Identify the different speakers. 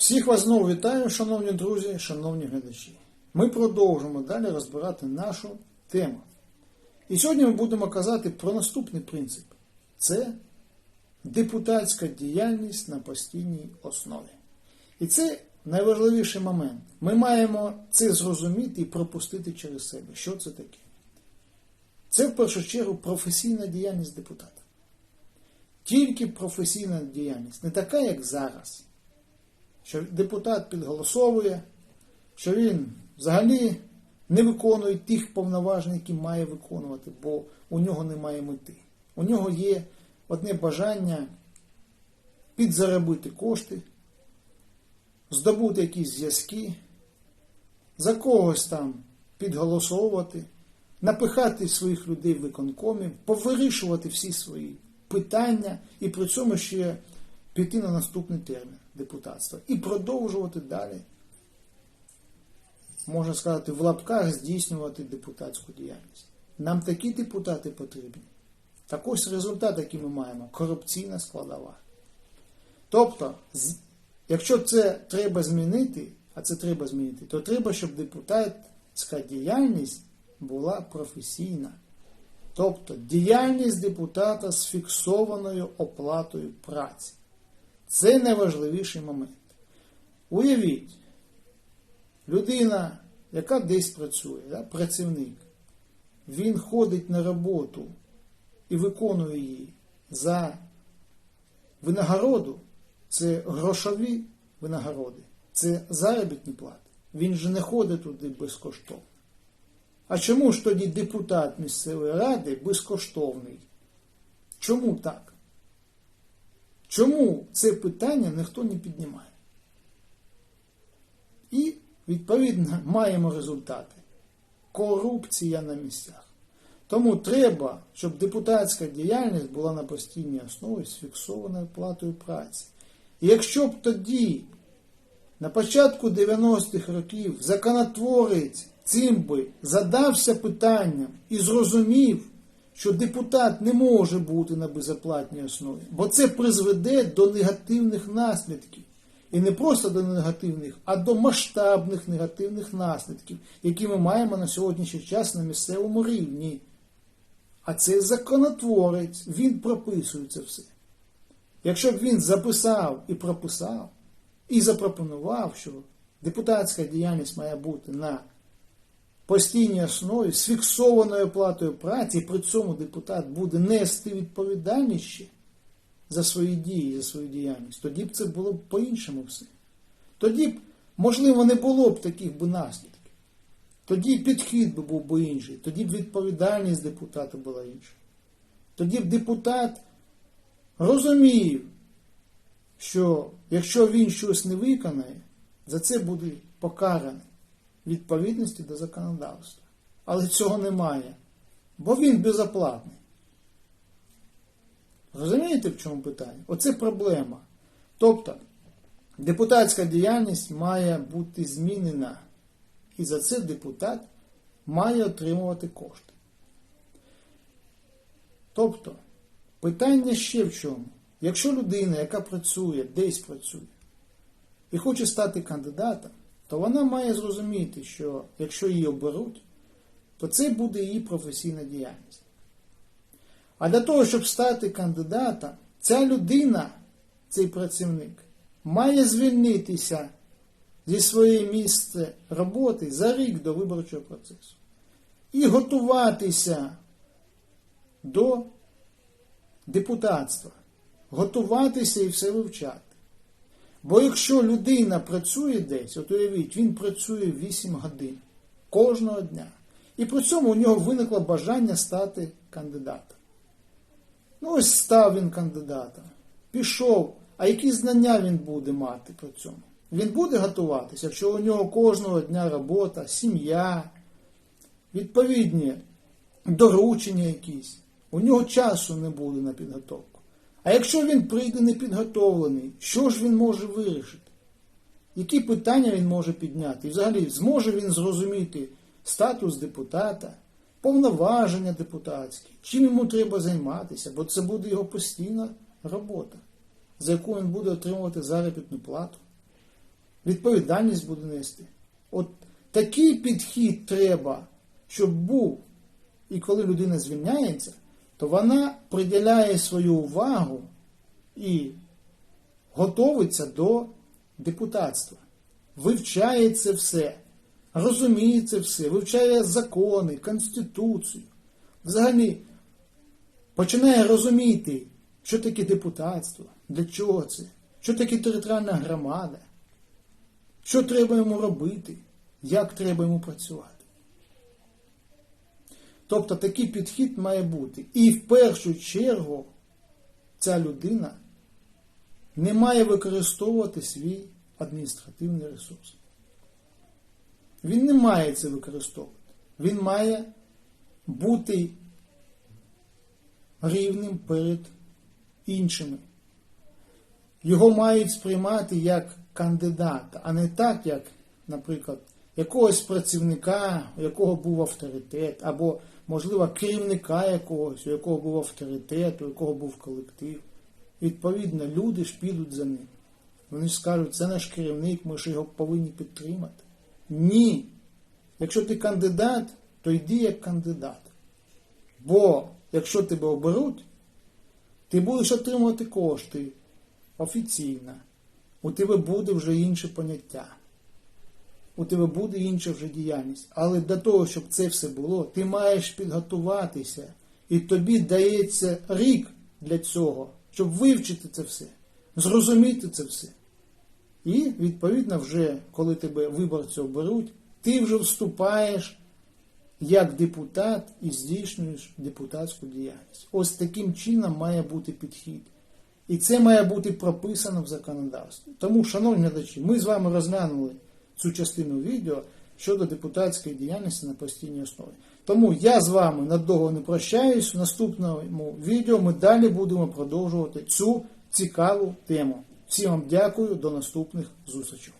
Speaker 1: Всіх вас знову вітаю, шановні друзі, шановні глядачі. Ми продовжимо далі розбирати нашу тему. І сьогодні ми будемо казати про наступний принцип: це депутатська діяльність на постійній основі. І це найважливіший момент. Ми маємо це зрозуміти і пропустити через себе. Що це таке? Це в першу чергу професійна діяльність депутата. Тільки професійна діяльність, не така, як зараз що депутат підголосовує, що він взагалі не виконує тих повноважень, які має виконувати, бо у нього немає мети. У нього є одне бажання підзаробити кошти, здобути якісь зв'язки, за когось там підголосовувати, напихати своїх людей в виконкомі, повирішувати всі свої питання і при цьому ще піти на наступний термін депутатства і продовжувати далі, можна сказати, в лапках здійснювати депутатську діяльність. Нам такі депутати потрібні. Так ось результат, який ми маємо корупційна складова. Тобто, якщо це треба змінити, а це треба змінити, то треба, щоб депутатська діяльність була професійна. Тобто діяльність депутата з фіксованою оплатою праці. Це найважливіший момент. Уявіть, людина, яка десь працює, да, працівник, він ходить на роботу і виконує її за винагороду, це грошові винагороди, це заробітні плати. Він же не ходить туди безкоштовно. А чому ж тоді депутат місцевої ради безкоштовний? Чому так? Чому це питання ніхто не піднімає? І, відповідно, маємо результати. Корупція на місцях. Тому треба, щоб депутатська діяльність була на постійній основі з фіксованою платою праці. І якщо б тоді, на початку 90-х років, законотворець цим би задався питанням і зрозумів, що депутат не може бути на безоплатній основі, бо це призведе до негативних наслідків. І не просто до негативних, а до масштабних негативних наслідків, які ми маємо на сьогоднішній час на місцевому рівні. А це законотворець, він прописує це все. Якщо б він записав і прописав, і запропонував, що депутатська діяльність має бути на постійній основі з фіксованою оплатою праці, при цьому депутат буде нести відповідальність ще за свої дії, за свою діяльність, тоді б це було б по-іншому все. Тоді б, можливо, не було б таких би наслідків. Тоді підхід би був би інший, тоді б відповідальність депутата була інша. Тоді б депутат розумів, що якщо він щось не виконає, за це буде покараний відповідності до законодавства. Але цього немає, бо він безоплатний. Розумієте, в чому питання? Оце проблема. Тобто, депутатська діяльність має бути змінена, і за це депутат має отримувати кошти. Тобто, питання ще в чому? Якщо людина, яка працює, десь працює, і хоче стати кандидатом, то вона має зрозуміти, що якщо її оберуть, то це буде її професійна діяльність. А для того, щоб стати кандидатом, ця людина, цей працівник, має звільнитися зі своєї місця роботи за рік до виборчого процесу і готуватися до депутатства, готуватися і все вивчати. Бо якщо людина працює десь, от уявіть, він працює 8 годин кожного дня, і при цьому у нього виникло бажання стати кандидатом. Ну, ось став він кандидатом, пішов, а які знання він буде мати при цьому? Він буде готуватися, якщо у нього кожного дня робота, сім'я, відповідні доручення якісь, у нього часу не буде на підготовку. А якщо він прийде непідготовлений, що ж він може вирішити? Які питання він може підняти? І взагалі, зможе він зрозуміти статус депутата, повноваження депутатські, чим йому треба займатися, бо це буде його постійна робота, за яку він буде отримувати заробітну плату. відповідальність буде нести. От такий підхід треба, щоб був. І коли людина звільняється, то вона приділяє свою увагу і готовиться до депутатства. Вивчає це все, розуміє це все, вивчає закони, конституцію. Взагалі починає розуміти, що таке депутатство, для чого це, що таке територіальна громада, що треба йому робити, як треба йому працювати. Тобто такий підхід має бути. І в першу чергу ця людина не має використовувати свій адміністративний ресурс. Він не має це використовувати. Він має бути рівним перед іншими. Його мають сприймати як кандидата, а не так, як, наприклад, якогось працівника, у якого був авторитет, або, можливо, керівника якогось, у якого був авторитет, у якого був колектив. Відповідно, люди ж підуть за ним. Вони ж скажуть, це наш керівник, ми ж його повинні підтримати. Ні. Якщо ти кандидат, то йди як кандидат. Бо якщо тебе оберуть, ти будеш отримувати кошти офіційно. У тебе буде вже інше поняття. У тебе буде інша вже діяльність. Але для того, щоб це все було, ти маєш підготуватися. І тобі дається рік для цього, щоб вивчити це все, зрозуміти це все. І, відповідно, вже коли тебе виборці оберуть, ти вже вступаєш як депутат і здійснюєш депутатську діяльність. Ось таким чином має бути підхід. І це має бути прописано в законодавстві. Тому, шановні глядачі, ми з вами розглянули цю частину відео щодо депутатської діяльності на постійній основі. Тому я з вами надовго не прощаюсь. В наступному відео ми далі будемо продовжувати цю цікаву тему. Всім вам дякую, до наступних зустрічей.